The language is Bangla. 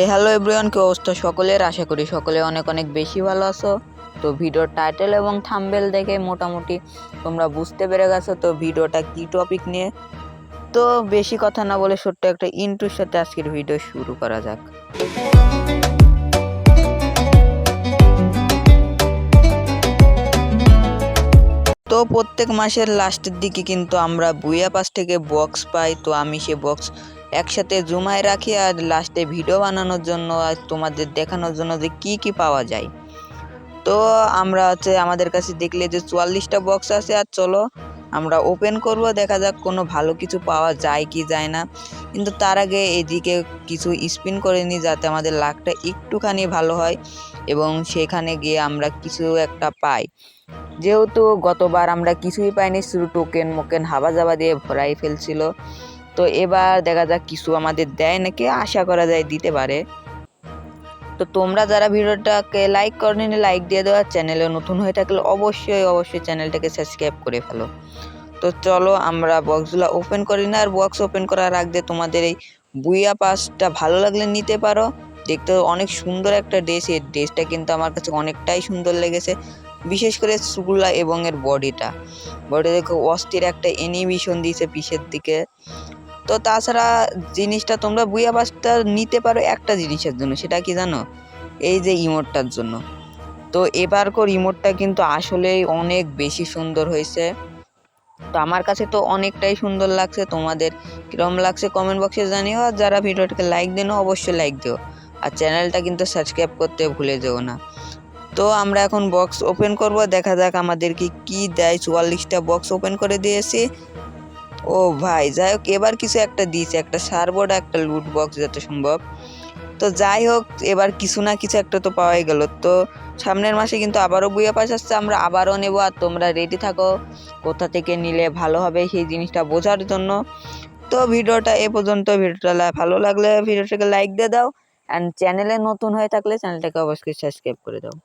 এ হ্যালো এভরিওয়ান কি অবস্থা সকলের? আশা করি সকলে অনেক অনেক বেশি ভালো আছো। তো ভিডিওর টাইটেল এবং থাম্বেল দেখে মোটামুটি তোমরা বুঝতে পেরে গেছো, তো ভিডিওটা কি টপিক নিয়ে? তো বেশি কথা না বলে ছোট্ট একটা ইন্টুর সাথে আজকের ভিডিও শুরু করা যাক। তো প্রত্যেক মাসের লাস্টের দিকে কিন্তু আমরা বুয়া পাস থেকে বক্স পাই, তো আমি সে বক্স একসাথে জুমায় রাখি আর লাস্টে ভিডিও বানানোর জন্য আর তোমাদের দেখানোর জন্য যে কি কি পাওয়া যায়। তো আমরা হচ্ছে আমাদের কাছে দেখলে যে চুয়াল্লিশটা বক্স আছে আর চলো আমরা ওপেন করব, দেখা যাক কোনো ভালো কিছু পাওয়া যায় কি যায় না। কিন্তু তার আগে এদিকে কিছু স্পিন করে নিই যাতে আমাদের লাকটা একটুখানি ভালো হয় এবং সেখানে গিয়ে আমরা কিছু একটা পাই। যেহেতু গতবার আমরা কিছুই পাইনি, শুধু টোকেন মোকেন হাবা জাবা দিয়ে ভরাই ফেলছিল। তো এবার দেখা যাক কিছু আমাদের দেয় নাকি, আশা করা যায় দিতে পারে। তো তোমরা যারা ভিডিওটাকে লাইক করনি লাইক দিয়ে দেওয়া, চ্যানেলে নতুন হয়ে থাকলে অবশ্যই অবশ্যই চ্যানেলটাকে সাবস্ক্রাইব করে ফেলো। তো চলো আমরা বক্সগুলো ওপেন করি না, আর বক্স ওপেন করার আগে তোমাদের এই বুইয়া পাসটা ভালো লাগলে নিতে পারো। দেখতে অনেক সুন্দর একটা ড্রেস এই ড্রেসটা কিন্তু আমার কাছে অনেকটাই সুন্দর লেগেছে, বিশেষ করে সুগুলা এবং এর বডিটা বডি দেখো অস্থির একটা এনিমেশন দিয়েছে পিছের দিকে। তো তাছাড়া জিনিসটা তোমরা বুইয়া বাসটা নিতে পারো একটা জিনিসের জন্য, সেটা কি জানো? এই যে ইমোটটার জন্য। তো এবার এবারকার ইমোটটা কিন্তু আসলেই অনেক বেশি সুন্দর হয়েছে। তো আমার কাছে তো অনেকটাই সুন্দর লাগছে, তোমাদের কীরকম লাগছে কমেন্ট বক্সে জানিও, আর যারা ভিডিওটাকে লাইক দেন অবশ্যই লাইক দিও। আর চ্যানেলটা কিন্তু সাবস্ক্রাইব করতে ভুলে যেও না। তো আমরা এখন বক্স ওপেন করব, দেখা যাক আমাদেরকে কি দেয়। চুয়াল্লিশটা বক্স ওপেন করে দিয়েছি। ও ভাই, যাই হোক, এবার কিছু একটা দিয়েছে, একটা সারবোর্ড একটা লুট বক্স যত সম্ভব। তো যাই হোক, এবার কিছু না কিছু একটা তো পাওয়াই গেল। তো সামনের মাসে কিন্তু আবারও বইয়া পাশ আসছে, আমরা আবারও নেব আর তোমরা রেডি থাকো কোথা থেকে নিলে ভালো হবে সেই জিনিসটা বোঝার জন্য। তো ভিডিওটা এ পর্যন্ত, ভিডিওটা ভালো লাগলে ভিডিওটাকে লাইক দিয়ে দাও। অ্যান্ড চ্যানেলে নতুন হয়ে থাকলে চ্যানেলটাকে অবশ্যই সাবস্ক্রাইব করে দাও।